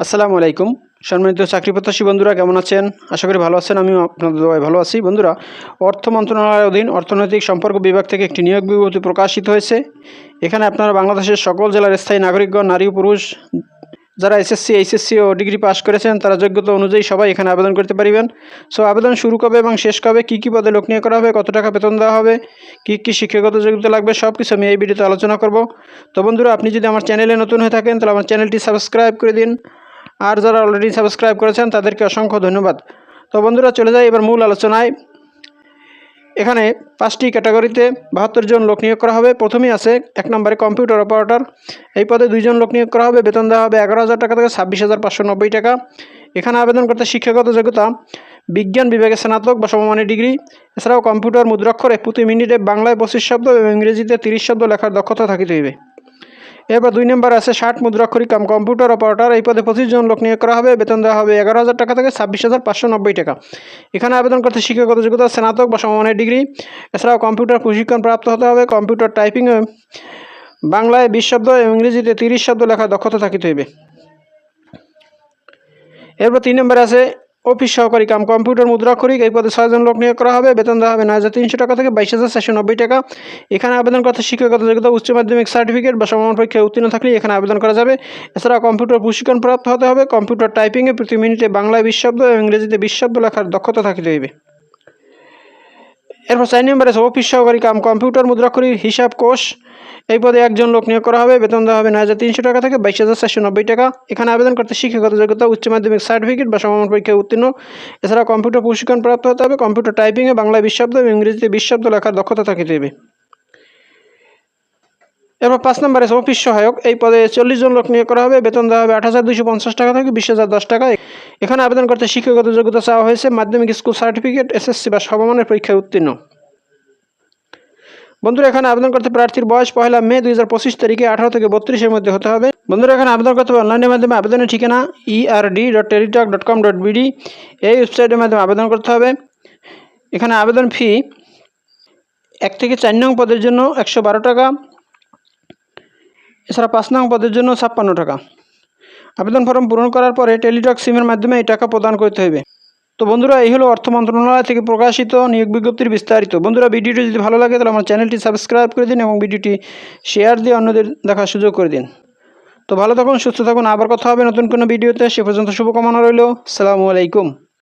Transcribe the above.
আসসালামু আলাইকুম। সম্মানিত চাকরি প্রত্যাশী বন্ধুরা, কেমন আছেন? আশা করি ভালো আছেন, আমিও আপনাদের ভালো আছি। বন্ধুরা, অর্থ মন্ত্রণালয়ের অধীন অর্থনৈতিক সম্পর্ক বিভাগ থেকে একটি নিয়োগ বিজ্ঞপ্তি প্রকাশিত হয়েছে। এখানে আপনারা বাংলাদেশের সকল জেলার স্থায়ী নাগরিকগণ, নারী পুরুষ, যারা এসএসসি, এইচএসসি ও ডিগ্রি পাস করেছেন, তারা যোগ্যতা অনুযায়ী সবাই এখানে আবেদন করতে পারবেন। সো, আবেদন শুরু কবে এবং শেষ কবে? কী কী পদে লোক নিয়োগ করা হবে? কত টাকা বেতন দেওয়া হবে? কী কী শিক্ষাগত যোগ্যতা লাগবে? সব কিছু আমি এই ভিডিওতে আলোচনা করব। তো বন্ধুরা, আপনি যদি আমার চ্যানেলে নতুন হয়ে থাকেন, তাহলে আমার চ্যানেলটি সাবস্ক্রাইব করে দিন। আর যারা অলরেডি সাবস্ক্রাইব করেছেন, তাদেরকে অসংখ্য ধন্যবাদ। তো বন্ধুরা, চলে যাই এবার মূল আলোচনায়। এখানে পাঁচটি ক্যাটাগরিতে বাহাত্তর জন লোক নিয়োগ করা হবে। প্রথমেই আছে এক নম্বরে কম্পিউটার অপারেটর। এই পদে দুইজন লোক নিয়োগ করা হবে। বেতন দেওয়া হবে এগারো হাজার টাকা থেকে ছাব্বিশ হাজার পাঁচশো নব্বই টাকা। এখানে আবেদন করতে শিক্ষাগত যোগ্যতা, বিজ্ঞান বিভাগে স্নাতক বা সমমানের ডিগ্রি। এছাড়াও কম্পিউটার মুদ্রাক্ষরে প্রতি মিনিটে বাংলায় পঁচিশ শব্দ এবং ইংরেজিতে তিরিশ শব্দ লেখার দক্ষতা থাকিতে হইবে। এরপর দুই নম্বর আছে ষাট মুদ্রাক্ষরিক কাম। কম্পিউটার অপারেটর, এই পদে পঁচিশ জন লোক নিয়োগ করা হবে। বেতন দেওয়া হবে এগারো হাজার টাকা থেকে ছাব্বিশ হাজার পাঁচশো নব্বই টাকা। এখানে আবেদন করতে শিক্ষাগত যোগ্যতা স্নাতক বা সমমানের ডিগ্রি। এছাড়াও কম্পিউটার প্রশিক্ষণ প্রাপ্ত হতে হবে। কম্পিউটার টাইপিং বাংলায় বিশ শব্দ এবং ইংরেজিতে তিরিশ শব্দ লেখা দক্ষতা থাকিতে হইবে। এরপর তিন নম্বরে আছে অফিস সহকারী কাম কম্পিউটার মুদ্রাক্ষরিক এই পদে ছয়জন লোক নিয়োগ করা হবে। বেতন দেওয়া হবে নয় হাজার তিনশো টাকা থেকে বাইশ হাজার চারশো নব্বই টাকা। এখানে আবেদন করতে শিক্ষকতা যোগ্যতা উচ্চ মাধ্যমিক সার্টিফিকেট বা সমান পরীক্ষায় উত্তীর্ণ থাকলে এখানে আবেদন করা যাবে। এছাড়া কম্পিউটার প্রশিক্ষণ প্রাপ্ত হতে হবে। কম্পিউটার টাইপিংয়ে প্রতি মিনিটে বাংলায় বিশ শব্দ এবং ইংরেজিতে বিশ শব্দ লেখার দক্ষতা থাকিতে হইবে। এরপর চার নম্বরে অফিস সহকারী কাম, কম্পিউটার মুদ্রাক্ষরিক হিসাব কোষ। এই পদে একজন লোক নিয়োগ করা হবে, বেতন দেওয়া হবে নয় হাজার তিনশো টাকা থেকে বাইশ হাজার চারশো নব্বই টাকা। এখানে আবেদন করতে শিক্ষাগত যোগ্যতা, উচ্চ মাধ্যমিক সার্টিফিকেট বা সমান পরীক্ষায় উত্তীর্ণ। এছাড়া কম্পিউটার প্রশিক্ষণ প্রাপ্ত হতে হবে, কম্পিউটার টাইপিংয়ে বাংলায় বিশ শব্দ এবং ইংরেজিতে বিশ শব্দ লেখার দক্ষতা থাকিতে হবে। এরপর পাঁচ নম্বরে অফিস সহায়ক, এই পদে চল্লিশ জন লোক নিয়োগ করা হবে, বেতন দেওয়া হবে আট হাজার দুশো পঞ্চাশ টাকা থেকে বিশ হাজার দশ টাকা। এখানে আবেদন করতে শিক্ষাগত যোগ্যতা চাওয়া হয়েছে, মাধ্যমিক স্কুল সার্টিফিকেট, এসএসসি বা সমমানের পরীক্ষায় উত্তীর্ণ। বন্ধুরা, এখানে আবেদন করতে প্রার্থীর বয়স পয়লা মে দুই হাজার পঁচিশ তারিখে আঠারো থেকে বত্রিশের মধ্যে হতে হবে। বন্ধুরা, এখানে আবেদন করতে হবে অনলাইনের মাধ্যমে। আবেদনের ঠিকানা ERD dot Teletalk dot com dot BD এই ওয়েবসাইটের মাধ্যমে আবেদন করতে হবে। এখানে আবেদন ফি এক থেকে চার নং পদের জন্য একশো বারো টাকা। এছাড়া পাঁচ নং পদের জন্য ছাপ্পান্ন টাকা। আবেদন ফর্ম পূরণ করার পরে টেলিটক সিমের মাধ্যমে এই টাকা প্রদান করতে হবে তো বন্ধুরা, এই হলো অর্থ মন্ত্রণালয় থেকে প্রকাশিত নিয়োগ বিজ্ঞপ্তির বিস্তারিত। বন্ধুরা, ভিডিওটি যদি ভালো লাগে, তাহলে আমার চ্যানেলটি সাবস্ক্রাইব করে দিন এবং ভিডিওটি শেয়ার দিয়ে অন্যদের দেখার সুযোগ করে দিন। তো ভালো থাকুন, সুস্থ থাকুন। আবার কথা হবে নতুন কোনো ভিডিওতে। সে পর্যন্ত শুভকামনা রইল। সালামু আলাইকুম।